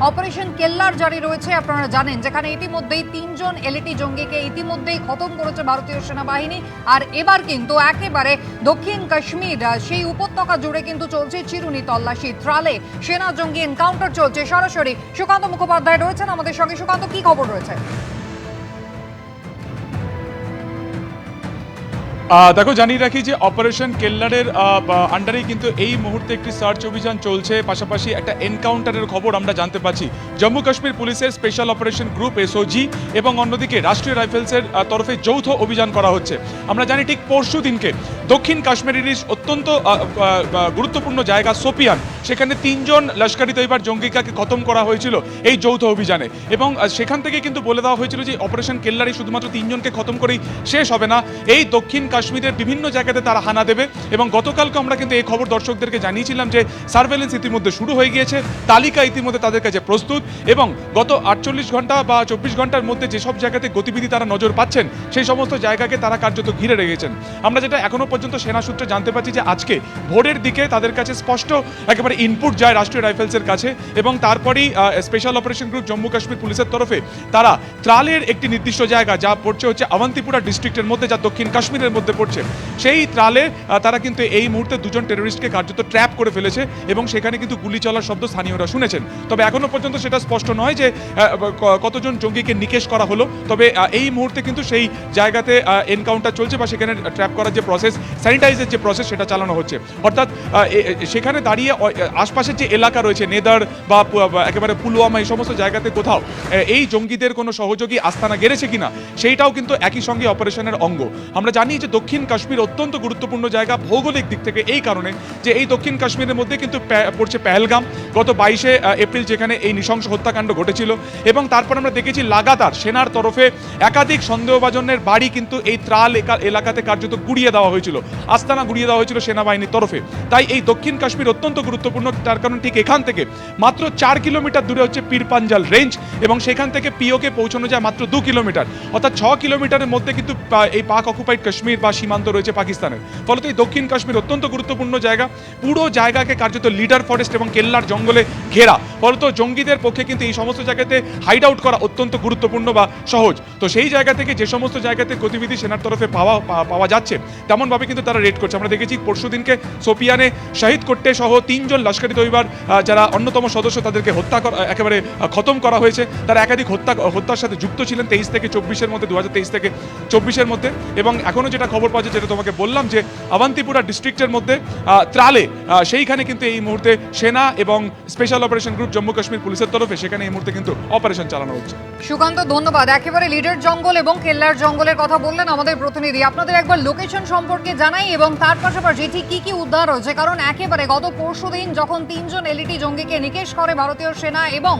Operation কেল্লার জারি রয়েছে, আপনারা জানেন, যেখানে ইতিমধ্যেই তিনজন এলইটি জঙ্গিকে ইতিমধ্যেই খতম করেছে ভারতীয় সেনাবাহিনী। আর এবার কিন্তু একেবারে দক্ষিণ কাশ্মীর সেই উপত্যকা জুড়ে কিন্তু চলছে চিরুনি তল্লাশি, ত্রালে সেনা জঙ্গি এনকাউন্টার চলছে। সরাসরি সুকান্ত মুখোপাধ্যায় রয়েছেন আমাদের সঙ্গে। সুকান্ত, কি খবর রয়েছে? দেখো, জানিয়ে রাখি যে অপারেশন কেল্লারের আন্ডারেই কিন্তু এই মুহূর্তে একটি সার্চ অভিযান চলছে। পাশাপাশি একটা এনকাউন্টারের খবর আমরা জানতে পারছি জম্মু কাশ্মীর পুলিশের স্পেশাল অপারেশন গ্রুপ এসওজি এবং অন্যদিকে রাষ্ট্রীয় রাইফেলসের তরফে যৌথ অভিযান করা হচ্ছে। আমরা জানি ঠিক পরশু দিনকে দক্ষিণ কাশ্মীরেরই অত্যন্ত গুরুত্বপূর্ণ জায়গা সোপিয়ান সেখানে তিনজন লস্করি তৈবার জঙ্গিকাকে খতম করা হয়েছিল এই যৌথ অভিযানে। এবং সেখান থেকে কিন্তু বলে দেওয়া হয়েছিল যে অপারেশন কেল্লারি শুধুমাত্র তিনজনকে খতম করেই শেষ হবে না। এই দক্ষিণ কাশ্মীরের বিভিন্ন জায়গাতে তারা হানা দেবে এবং গতকালকে আমরা কিন্তু এই খবর দর্শকদেরকে জানিয়েছিলাম যে সার্ভেলেন্স ইতিমধ্যে শুরু হয়ে গিয়েছে, তালিকা ইতিমধ্যে তাদের কাছে প্রস্তুত এবং গত আটচল্লিশ ঘণ্টা বা চব্বিশ ঘণ্টার মধ্যে যেসব জায়গাতে গতিবিধি তারা নজর পাচ্ছেন, সেই সমস্ত জায়গাকে তারা কার্যত ঘিরে রেখেছেন। আমরা যেটা এখনও পর্যন্ত সেনা সূত্রে জানতে পারছি যে আজকে ভোরের দিকে তাদের কাছে স্পষ্ট একেবারে ইনপুট যায় রাষ্ট্রীয় রাইফেলসের কাছে এবং তারপরেই special operation group Jammu Kashmir পুলিশের তরফে তারা ত্রালের একটি নির্দিষ্ট জায়গা যা পড়ছে হচ্ছে আওয়ান্তিপুরা ডিস্ট্রিক্টের মধ্যে, যা দক্ষিণ কাশ্মীরের মধ্যে পড়ছে। সেই ত্রালে তারা কিন্তু এই মুহূর্তে দুজন টেররিস্টকে কার্যত ট্র্যাপ করে ফেলেছে এবং সেখানে কিন্তু গুলি চলার শব্দ স্থানীয়রা শুনেছেন। তবে এখনও পর্যন্ত সেটা স্পষ্ট নয় যে কতজন জঙ্গিকে নিকেশ করা হলো। তবে এই মুহূর্তে কিন্তু সেই জায়গাতে এনকাউন্টার চলছে বা সেখানে ট্র্যাপ করার যে প্রসেস স্যানিটাইজের যে প্রসেস সেটা চালানো হচ্ছে। অর্থাৎ সেখানে দাঁড়িয়ে আশপাশের যে এলাকা রয়েছে, নেদার বা একেবারে পুলওয়ামা, এই সমস্ত জায়গাতে কোথাও এই জঙ্গিদের কোনো সহযোগী আস্তানা গেড়েছে কিনা, সেইটাও কিন্তু একই সঙ্গে অপারেশনের অঙ্গ। আমরা জানি যে দক্ষিণ কাশ্মীর অত্যন্ত গুরুত্বপূর্ণ জায়গা, ভৌগোলিক দিক থেকে এই কারণে যে এই দক্ষিণ কাশ্মীরের মধ্যে কিন্তু পড়ছে পেহেলগাম গত বাইশে এপ্রিল যেখানে এই নৃশংস হত্যাকাণ্ড ঘটেছিল এবং তারপর আমরা দেখেছি লাগাতার সেনার তরফে একাধিক সন্দেহভাজনের বাড়ি কিন্তু এই ত্রাল এলাকাতে কার্যত গুড়িয়ে দেওয়া হয়েছিল, আস্তানা গুড়িয়ে দেওয়া হয়েছিল সেনাবাহিনীর তরফে। তাই এই দক্ষিণ কাশ্মীর অত্যন্ত গুরুত্বপূর্ণ, তার কারণ ঠিক এখান থেকে মাত্র চার কিলোমিটার দূরে হচ্ছে পীরপাঞ্জাল রেঞ্জ এবং সেখান থেকে পিওকে পৌঁছানো যায় মাত্র দু কিলোমিটার। অর্থাৎ ছ কিলোমিটারের মধ্যে কিন্তু এই পাক অকুপাইড কাশ্মীর বা সীমান্ত রয়েছে পাকিস্তানের। ফলত এই দক্ষিণ কাশ্মীর অত্যন্ত গুরুত্বপূর্ণ জায়গা। পুরো জায়গাকে কার্যত লিডার ফরেস্ট এবং কেল্লার জঙ্গলে ঘেরা। ফলত জঙ্গিদের পক্ষে কিন্তু এই সমস্ত জায়গাতে হাইড আউট করা অত্যন্ত গুরুত্বপূর্ণ বা সহজ। তো সেই জায়গা থেকে যে সমস্ত জায়গাতে গতিবিধি সেনার তরফে পাওয়া পাওয়া যাচ্ছে, তেমনভাবে কিন্তু তারা রেড করছে। আমরা দেখেছি পরশু দিনকে সোপিয়ানে শহীদ করতে সহ তিনজন লস্করি তৈবার যারা অন্যতম সদস্য তাদেরকে হত্যা করা একেবারে খতম করা হয়েছে। তারা একাধিক হত্যা, হত্যার সাথে যুক্ত ছিলেন তেইশ থেকে চব্বিশের মধ্যে দু থেকে চব্বিশের মধ্যে। এবং এখনও যেটা খবর পাওয়া যেটা তোমাকে বললাম যে আবান্তিপুরা ডিস্ট্রিক্টের মধ্যে ত্রালে সেইখানে কিন্তু এই মুহূর্তে সেনা এবং special operation group Jammu Kashmir পুলিশের তরফে সেখানে এই মুহূর্তে কিন্তু অপারেশন চালানো হচ্ছে। সুকান্ত, ধন্যবাদ। একেবারে লিডার জঙ্গল এবং কেল্লার জঙ্গলের কথা বললেন আমাদের প্রতিনিধি। আপনাদের একবার লোকেশন সম্পর্কে জানাই এবং তার পাশাপাশি ঠিক কি কি উদ্ধার হয়েছে? কারণ একেবারে গত পরশুদিন যখন তিনজন এলইটি জঙ্গিকে নিকেশ করে ভারতীয় সেনা এবং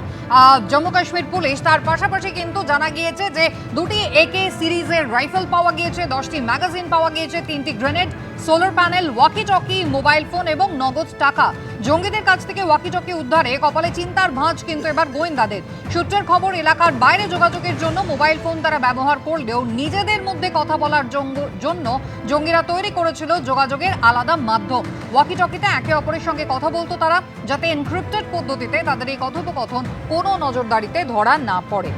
জম্মু কাশ্মীর পুলিশ, তার পাশাপাশি কিন্তু জানা গিয়েছে যে দুটি একে সিরিজের রাইফেল পাওয়া গিয়েছে, দশটি ম্যাগাজিন পাওয়া গিয়েছে, তিনটি grenade, solar panel walkie talkie mobile phone এবং নগদ টাকা। জঙ্গিদের কাছ থেকে ওয়াকিটকি উদ্ধারে কপালে চিন্তার ভাঁজ কিন্তু এবার গোয়েন্দাদের। সূত্রের খবর, এলাকার বাইরে যোগাযোগের জন্য মোবাইল ফোন তারা ব্যবহার করলেও নিজেদের মধ্যে কথা বলার জন্য জঙ্গিরা তৈরি করেছিল যোগাযোগের আলাদা মাধ্যম। ওয়াকিটকিতে একে অপরের সঙ্গে কথা বলতো তারা, যাতে এনক্রিপ্টেড পদ্ধতিতে তাদের এই কথোপকথন কোনো নজরদারিতে ধরা না পড়ে।